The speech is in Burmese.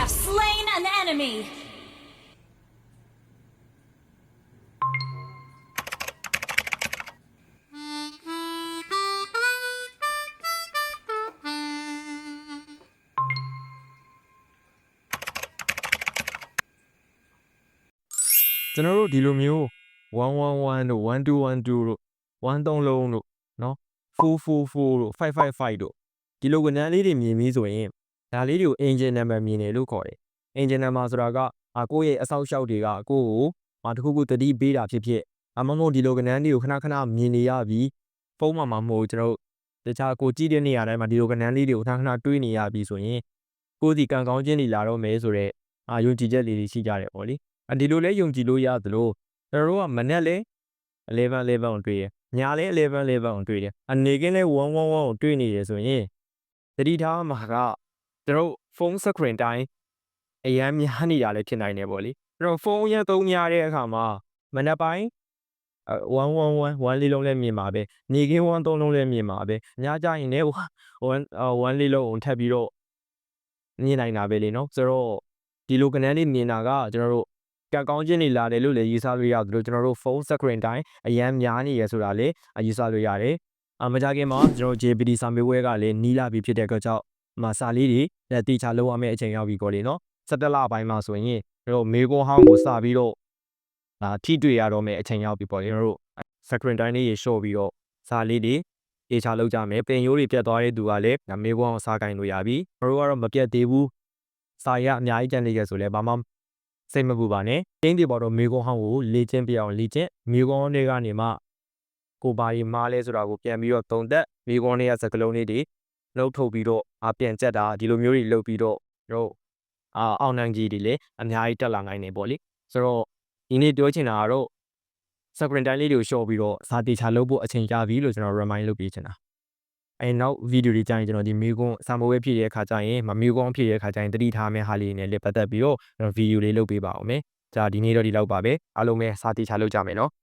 have slain an enemy. ။ကျွန်တော်တို့ဒီလိုမျိုး111တို့1212တို့13လုံးတို့နော်444တို့555တို့ဒီလိုကဏ္ဍလေးတွေမြင်ပြီးဆိုရင် ဒါလေးတွေကို engine number မြင်တယ်လို့ခေါ်တယ် engine number ဆိုတာကအာကိုယ့်ရဲ့အဆောက်အအုံတွေကကိုယ့်ကိုအာတစ်ခုခုတတိပေးတာဖြစ်ဖြစ်အမမဟုတ်ဒီလိုကဏ္ဍတွေကိုခဏခဏမြင်နေရပြီးဖုန်းမှာမှမဟုတ်ကျွန်တော်တို့တခြားကိုကြည့်တဲ့နေရာတိုင်းမှာဒီလိုကဏ္ဍလေးတွေကိုခဏခဏတွေးနေရပြီးဆိုရင်ကိုယ်စီကံကောင်းခြင်းတွေလာတော့မယ်ဆိုတော့အာယုံကြည်ချက်လေးတွေရှိကြတယ်ပေါ့လေအဒီလိုလဲယုံကြည်လို့ရသလိုကျွန်တော်တို့ကမနဲ့လဲ11 11ကိုတွေ့ရညာလဲ11 11ကိုတွေ့တယ်အနေကင်းလဲ111ကိုတွေ့နေရဆိုရင်တတိထားမှာက ကျွန်တော်ဖုန်း screen တိုင်းအရန်များနေတာလည်းဖြစ်နိုင်တယ်ပေါ့လေအဲ့တော့ဖုန်းရသုံးများတဲ့အခါမှာမနက်ပိုင်း111 1လေးလုံးလည်းမြင်ပါပဲနေကင်း1 3လုံးလည်းမြင်ပါပဲညကြရင်လည်း1 1လေးလုံးကိုထပ်ပြီးတော့မြင်နိုင်တာပဲလေနော်ဆိုတော့ဒီလိုကဏ္ဍလေးမြင်တာကကျွန်တော်တို့ကက်ကောင်းချင်းနေလာတယ်လို့လည်းရေးစားလို့ရတယ်လို့ကျွန်တော်တို့ဖုန်း screen တိုင်းအရန်များနေရဆိုတာလေရေးစားလို့ရတယ်အမကြခင်မှာကျွန်တော် JPD စာမေးပွဲကလည်းနီးလာပြီဖြစ်တဲ့အတွက်ကြောင့် မစာလေးတွေလက်တီချလောက်ရမယ့်အချိန်ရောက်ပြီကောလေနော်17လပိုင်းမှာဆိုရင်ကျွန်တော်မေကွန်ဟောင်းကိုစပြီးတော့အာထိတွေ့ရတော့မယ့်အချိန်ရောက်ပြီပေါ့လေကျွန်တော်တို့ screen တိုင်းလေးရေ show ပြီးတော့စာလေးတွေအေချာလောက်ကြမယ်ပင်ရိုးတွေပြတ်သွားတဲ့သူကလည်းမေကွန်ကိုစားကင်လို့ရပြီကျွန်တော်တို့ကတော့မပြတ်သေးဘူးစာရအများကြီးကြံနေကြဆိုလဲဘာမှစိတ်မပူပါနဲ့ကျင်းတွေပေါ်တော့မေကွန်ဟောင်းကိုလေ့ကျင့်ပြအောင်လေ့ကျင့်မေကွန်တွေကနေမှကိုပါရီမားလဲဆိုတာကိုပြန်ပြီးတော့သုံးသက်မေကွန်တွေကစကလုံးလေးတွေ လှုပ်ထုတ်ပြီးတော့အပြန်ကျက်တာဒီလိုမျိုးတွေလှုပ်ပြီးတော့တို့အာအောင်နိုင်ကြီးတွေလည်းအများကြီးတက်လာနိုင်နေပေါ့လေဆိုတော့ဒီနေ့ပြောချင်တာကတော့စကရင်တိုင်းလေးတွေကိုရှော့ပြီးတော့စာတေချာလုပ်ဖို့အချိန်ကြာပြီလို့ကျွန်တော် remind လုပ်ပေးချင်တာအဲနောက်ဗီဒီယိုတွေကြာရင်ကျွန်တော်ဒီမေကွန်စာမိုးဝဲဖြည့်တဲ့အခါကျရင်မမေကွန်ဖြည့်တဲ့အခါကျရင်တတိထားမယ့်ဟာလေးတွေနဲ့လည်းပတ်သက်ပြီးတော့ကျွန်တော်ဗီဒီယိုလေးလုပ်ပေးပါအောင်မယ်။ကြာဒီနေ့တော့ဒီလောက်ပါပဲ။အားလုံးပဲစာတီချလုပ်ကြမယ်နော်။